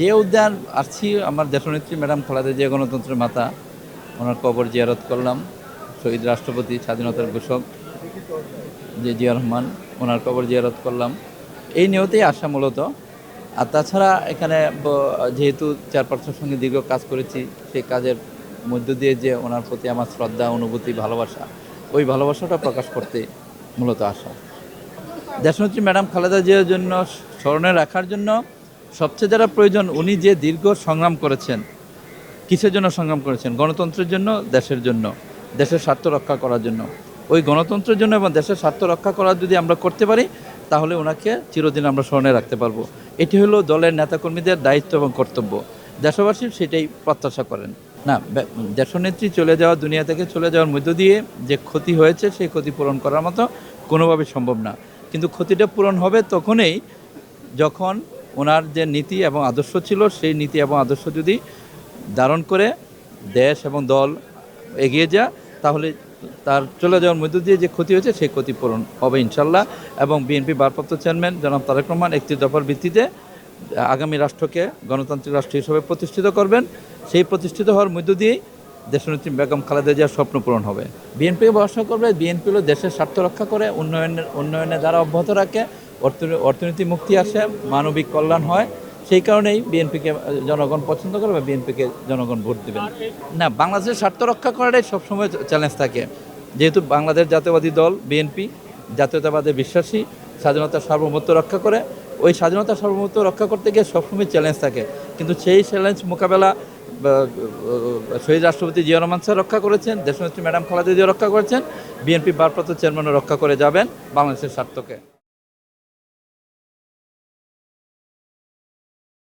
যে উদ্যান আসছি, আমার দেশনেত্রী ম্যাডাম খালেদা জিয়া গণতন্ত্রের মাতা, ওনার কবর জিয়ারত করলাম, শহীদ রাষ্ট্রপতি স্বাধীনতার ঘোষক যে জিয়া রহমান, ওনার কবর জিয়ারত করলাম। এই নিয়তেই আসা মূলত। আর তাছাড়া এখানে যেহেতু চার পাঁচটার সঙ্গে দীর্ঘ কাজ করেছি, সেই কাজের মধ্য দিয়ে যে ওনার প্রতি আমার শ্রদ্ধা, অনুভূতি, ভালোবাসা, ওই ভালোবাসাটা প্রকাশ করতে মূলত আসা। দেশনেত্রী ম্যাডাম খালেদা জিয়ার জন্য স্মরণে রাখার জন্য সবচেয়ে যারা প্রয়োজন, উনি যে দীর্ঘ সংগ্রাম করেছেন, কিসের জন্য সংগ্রাম করেছেন? গণতন্ত্রের জন্য, দেশের জন্য, দেশের স্বার্থ রক্ষা করার জন্য। ওই গণতন্ত্রের জন্য এবং দেশের স্বার্থ রক্ষা করার যদি আমরা করতে পারি, তাহলে ওনাকে চিরদিন আমরা স্মরণে রাখতে পারব। এটি হলো দলের নেতাকর্মীদের দায়িত্ব এবং কর্তব্য। দেশবাসী সেটাই প্রত্যাশা করেন। না দেশনেত্রী চলে যাওয়া, দুনিয়া থেকে চলে যাওয়ার মধ্য দিয়ে যে ক্ষতি হয়েছে, সেই ক্ষতি পূরণ করার মতো কোনোভাবে সম্ভব না। কিন্তু ক্ষতিটা পূরণ হবে তখনই যখন ওনার যে নীতি এবং আদর্শ ছিল, সেই নীতি এবং আদর্শ যদি ধারণ করে দেশ এবং দল এগিয়ে যা, তাহলে তার চলে যাওয়ার মধ্য দিয়ে যে ক্ষতি হয়েছে, সেই ক্ষতিপূরণ হবে ইনশাল্লাহ। এবং বিএনপি ভারপ্রাপ্ত চেয়ারম্যান জনাব তারেক রহমান একটি দফার ভিত্তিতে আগামী রাষ্ট্রকে গণতান্ত্রিক রাষ্ট্র হিসেবে প্রতিষ্ঠিত করবেন। সেই প্রতিষ্ঠিত হওয়ার মধ্য দিয়েই দেশনেত্রী বেগম খালেদা জিয়ার স্বপ্ন পূরণ হবে। বিএনপিকে ভরসা করবে, বিএনপি হলো দেশের স্বার্থ রক্ষা করে, উন্নয়নের উন্নয়নের দ্বারা অব্যাহত রাখে অর্থনীতি মুক্তি আসে, মানবিক কল্যাণ হয়, সেই কারণেই বিএনপিকে জনগণ পছন্দ করে বা বিএনপিকে জনগণ ভোট দেবেন। না, বাংলাদেশের স্বার্থ রক্ষা করাটাই সবসময় চ্যালেঞ্জ থাকে। যেহেতু বাংলাদেশ জাতীয়বাদী দল, বিএনপি, জাতীয়তাবাদে বিশ্বাসী স্বাধীনতার সার্বভৌমত্ব রক্ষা করে, ওই স্বাধীনতা সার্বভৌমত্ব রক্ষা করতে গিয়ে সবসময় চ্যালেঞ্জ থাকে। কিন্তু সেই চ্যালেঞ্জ মোকাবেলা শহীদ রাষ্ট্রপতি জিয়া রহমান স্যার রক্ষা করেছেন, দেশনেত্রী ম্যাডাম খালেদা জিয়া রক্ষা করেছেন, বিএনপি ভারপ্রাপ্ত চেয়ারম্যানও রক্ষা করে যাবেন বাংলাদেশের স্বার্থকে।